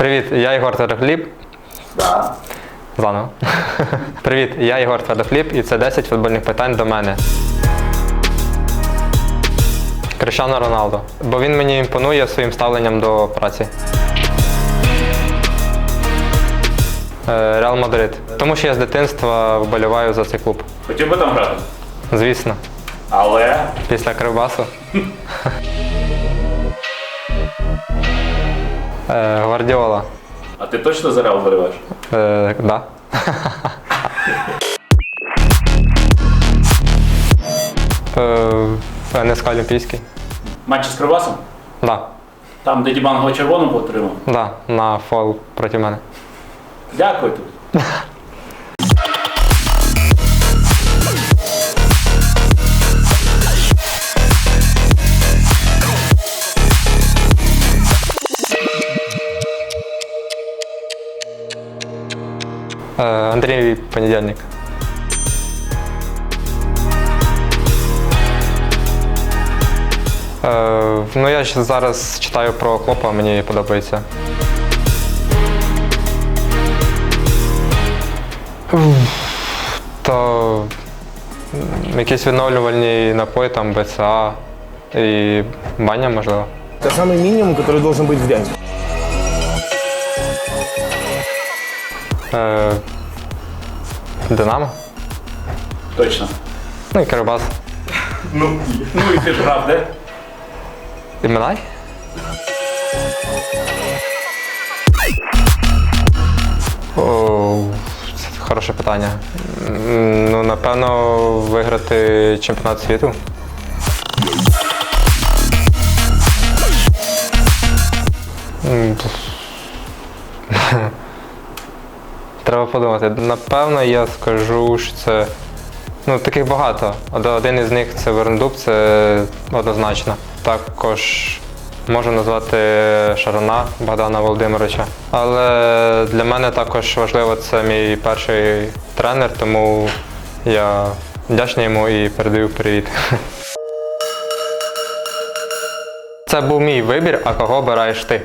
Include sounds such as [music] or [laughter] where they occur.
Привіт, я Ігор Твердохліб. Да. Заново. [laughs] Привіт, я Ігор Твердохліб і це 10 футбольних питань до мене. Кришано Роналдо. Бо він мені імпонує своїм ставленням до праці. Е, Реал Мадрид. Тому що я з дитинства вболіваю за цей клуб. Хотів би там грати. Звісно, Але після Кривбасу. [laughs] Е, Гвардіола. а ти точно за Реал вболіваєш? Е, да. Е, НСК Олімпійський. Матч з Кривбасом? Да. Там, де Дібанго червону отримав. Да, на фол проти мене. Дякую тобі. [laughs] Андрій Понедільник. Е, ну, я ще зараз читаю про Клопа, мені подобається. Уф, То м, якісь відновлювальні напої, там БЦА і баня, можливо. Это самый минимум, который должен быть в дяде. Е, Динамо. Точно. Ну і Кирибас. Ну, і- ну і ти ж грав, де? І Минай? О, це хороше питання. М, Ну, напевно, виграти чемпіонат світу. М, Треба подумати. Напевно, я скажу, що це. Ну, таких багато. Один із них це Верндуб, це однозначно. Також можу назвати Шарана Богдана Володимировича. Але для мене також важливо, це мій перший тренер, тому я вдячний йому і передаю привіт. [laughs] Це був мій вибір, а кого обираєш ти?